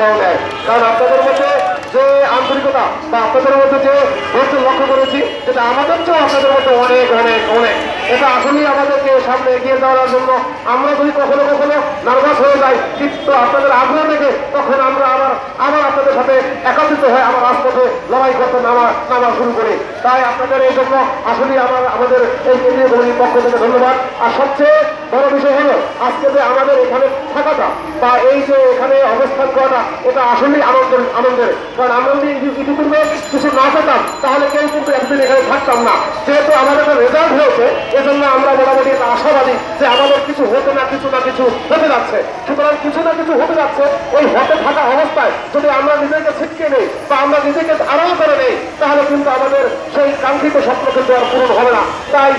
উৎসাহ দেয় কারণ আপনাদের মধ্যে যে আন্তরিকতা বা আপনাদের মধ্যে যে ধৈর্য লক্ষ্য করেছি, সেটা আমাদের চেয়েও আপনাদের মধ্যে অনেক অনেক অনেক। এটা আসলেই আমাদেরকে সামনে এগিয়ে যাওয়ার জন্য আমরা যদি কখনো কখনো নার্ভাস হয়ে যাই, কিন্তু আপনাদের আগ্রহ দেখে তখন আমরা আবার আবার আপনাদের সাথে একত্রিত হয়ে আমার রাজপথে লড়াই করতে নামা নামা শুরু করি। তাই আপনাদের এই জন্য আসলেই আমার, আমাদের এই কেন্দ্রীয় কমিটির পক্ষ থেকে ধন্যবাদ। আর সবচেয়ে বড় আজকে যে আমাদের এখানে থাকাটা বা এই যে এখানে অবস্থান করাটা, এটা আসলেই আনন্দের আনন্দের। কারণ আমরা যদি ইতি- ইতিপূর্বে কিছু না পেতাম, তাহলে কেউ কিন্তু একদিন এখানে থাকতাম না। যেহেতু আমাদের একটা রেজাল্ট হয়েছে, এজন্য আমরা মোটামুটি একটা আশাবাদী যে আমাদের কিছু হতে না কিছু না কিছু হতে যাচ্ছে। সুতরাং কিছু না কিছু হতে যাচ্ছে, ওই হতে থাকা অবস্থায় যদি আমরা নিজেকে ছিটকে নেই বা আমরা নিজেকে আড়াল করে নেই, তাহলে কিন্তু আমাদের সেই কাঙ্ক্ষিত স্বপ্ন কিন্তু আর পূরণ হবে না। তাই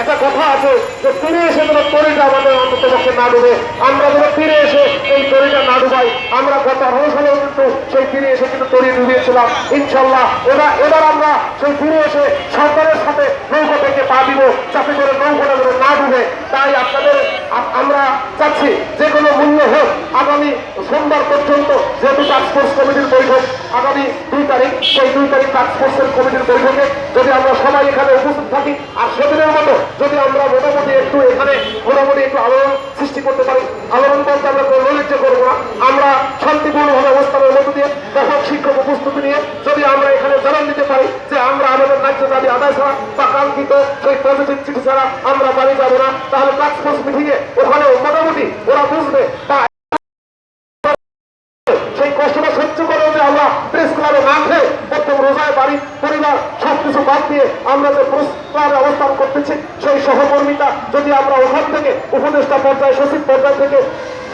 একটা কথা আছে যে ফিরে এসে যেন তরিটা আমাদের অন্তত পক্ষে না ডুবে। আমরা যেন ফিরে এসে এই তরিটা না ডুবাই। আমরা গত সালেও কিন্তু সেই ফিরে এসে কিন্তু তরি ডুবিয়েছিলাম। ইনশাল্লাহ এবার এবার আমরা সেই ফিরে এসে সরকারের সাথে নৌকা থেকে পা দিব যাতে করে নৌকাটা যেন না ডুবে। তাই আপনাদের আমরা চাচ্ছি যে কোনো মূল্য আগামী সোমবার পর্যন্ত যেহেতু টাস্কফোর্স কমিটির বৈঠক, আগামী দুই তারিখ, সেই দুই তারিখ টাস্কফোর্সের কমিটির বৈঠকে যদি আমরা সবাই এখানে উপস্থিত থাকি, আর সেদিনের মতো যদি আমরা মোটামুটি একটু এখানে, মোটামুটি একটু আলোড়ন সৃষ্টি করতে পারি, আলোড়ন বলতে আমরা কোনো নৈরাজ্য করব না। আমরা শান্তিপূর্ণভাবে অবস্থানের মধ্য দিয়ে ব্যাপক শিক্ষক উপস্থিতি নিয়ে যদি আমরা এখানে জানান দিতে পারি যে আমরা আমাদের ন্যায্য দাবি আদায় ছাড়া বা কাঙ্ক্ষিত সেই পজিটিভ চিঠি ছাড়া আমরা বাড়ি যাব না, তাহলে টাস্কফোর্স মিটিংয়ে ওখানে মোটামুটি ওরা বুঝবে বা প্রেস ক্লাবে না খেয়ে প্রথম রোজায় বাড়ি, পরিবার সবকিছু বাদ দিয়ে আমরা যে প্রেস ক্লাবে অবস্থান করতেছি, সেই সহকর্মিতা যদি আমরা ওখান থেকে, উপদেষ্টা পর্যায়ে, সচিব পর্যায় থেকে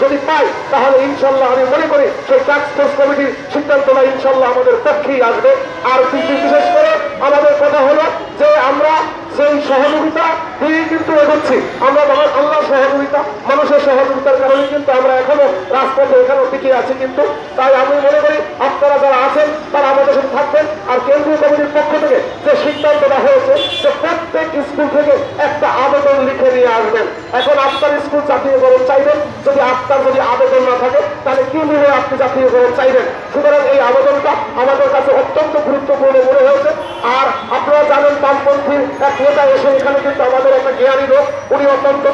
যদি পাই, তাহলে ইনশাল্লাহ আমি মনে করি সেই টাস্ক ফোর্স কমিটির সিদ্ধান্তটা ইনশাল্লাহ আমাদের পক্ষেই আসবে। আর বিশেষ করে আমাদের কথা হলো যে আমরা সেই সহযোগিতা দিয়েই কিন্তু এগোচ্ছি। আমরা আল্লাহর সহযোগিতা, মানুষের সহযোগিতার কারণে কিন্তু আমরা এখনও রাজপথে এখানেও টিকে আছি কিন্তু তাই আমি মনে করি আপনারা যারা আছেন তারা আমাদের সাথে থাকবেন আর কেন্দ্রীয় কমিটির পক্ষ থেকে যে সিদ্ধান্তটা হয়েছে যে প্রত্যেক স্কুল থেকে একটা আবেদন লিখে নিয়ে আসবেন। এখন আপনার স্কুল জাতীয়করণ চাইবেন, যদি আপনার যদি আবেদন না থাকে, তাহলে কি নিয়ে আপনি জাতীয়করণ চাইবেন? সুতরাং এই আবেদনটা আমাদের কাছে অত্যন্ত গুরুত্বপূর্ণ মনে হয়েছে। আর আপনারা জানেন বামপন্থী এক নেতা এসে এখানে কিন্তু আমাদের একটা জ্ঞানী লোক, উনি অত্যন্ত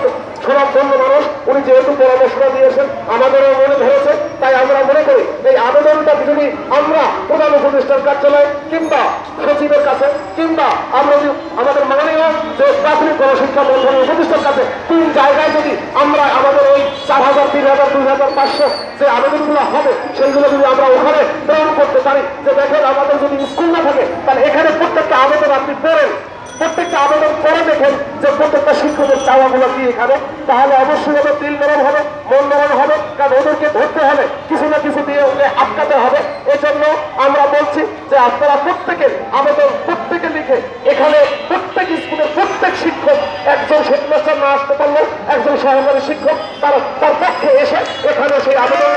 সুনামধন্য মানুষ, উনি যেহেতু পরামর্শটা দিয়েছেন, আমাদেরও মনে ধরেছে, তাই আমরা মনে করি এই আবেদনটা যদি আমরা প্রধান উপদেষ্টার কার্যালয় কিংবা সচিবের কাছে, কিংবা আমরা যদি আমাদের মাননীয় যে প্রাথমিক গণশিক্ষা মন্ত্রণের উপদেষ্টার কাছে তিন জায়গায় যদি আমরা আমাদের ওই চার হাজার, তিন হাজার, দুই হাজার পাঁচশো যে আবেদনগুলো হবে, সেইগুলো যদি আমরা ওখানে প্রেরণ করতে পারি, যে দেখেন আমাদের যদি স্কুল না থাকে, তাহলে এখানে প্রত্যেকটা আবেদন আপনি পড়েন প্রত্যেকটা আবেদন করে দেখেন যে প্রত্যেকটা শিক্ষকের চাওয়াগুলো কি এখানে? তাহলে অবশ্যই ওদের দিল নরম হবে, মন নরম হবে, কারণ ওদেরকে ধরতে হবে, কিছু না কিছু দিয়ে ওকে আটকাতে হবে। এই জন্য আমরা বলছি যে আপনারা প্রত্যেকের আবেদন প্রত্যেকে লিখে এখানে প্রত্যেক স্কুলের প্রত্যেক শিক্ষক, একজন হেডমাস্টার না আসতে পারলেও একজন সহকারী শিক্ষক তার তার পক্ষে এসে এখানে সেই আবেদনটা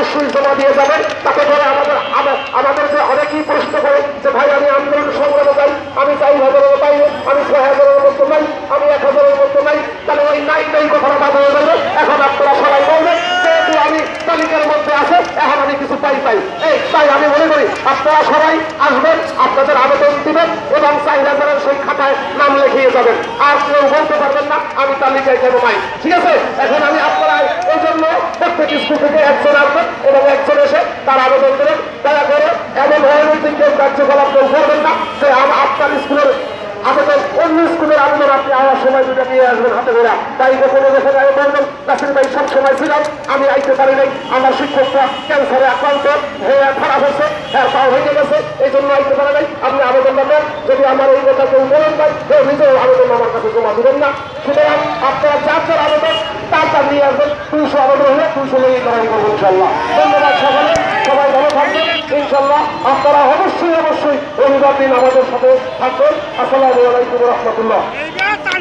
অবশ্যই জমা দিয়ে যাবেন তাতে করে আমাদের আমা- আমাদের যে অনেকেই প্রশ্ন করে যে, ভাই, আমি আন্দোলন সংগ্রামে যাই। আমি চাই হাজারের বাইরে আমি ছয় হাজারের মতো নাই আমি এক হাজারের মতো নাই তাহলে ওই নাই নাই কথাটা বাধা হয়ে যাবে। এখন আপনারা সবাই বলবেন, যেহেতু আমি তালিকার মধ্যে আছে, এখন আমি কিছু পাই পাই এই, তাই আমি মনে করি, আপনারা সবাই আসবেন, আপনাদের আবেদন দিবেন এবং চার হাজারের সেই খাতায় নাম লিখিয়ে যাবেন। আর কেউ বলতে পারবেন না, আমি তালিকায় কেন নাই ঠিক আছে? এখন আমি আপনারা এই জন্য প্রত্যেক স্কুল থেকে একজন আসবেন এবং একজন এসে তার আবেদন দেবেন। দয়া করে এমন অনৈতিক কেউ কার্যকলাপ কেউ করবেন না। যে আপনার স্কুলের আবেদন, অন্য স্কুলের আবেদন আপনি আমার সময় দুটো নিয়ে তাই কোনো ভাই, সব সময় ছিলাম, আমি আইতে পারি নাই। আমার শিক্ষকরা ক্যান্সারে খারাপ হয়েছে হ্যাঁ গেছে এই জন্য আইতে পারে আপনি আবেদনটা দেন। যদি আমার এই কথা কেউ বলেন আমার কাছে জমা দেবেন না। সুতরাং আপনারা যার আবেদন তার নিয়ে আসবেন দুশো আবার হলে দুশো নিয়ে করাই করব ইনশাল্লাহ। ধন্যবাদ সকলে, সবাই ভালো থাকবেন, ইনশাল্লাহ আপনারা অবশ্যই অবশ্যই রবিবার দিন আমাদের সাথে থাকবেন। আসসালামু আলাইকুম রহমতুল্লাহ।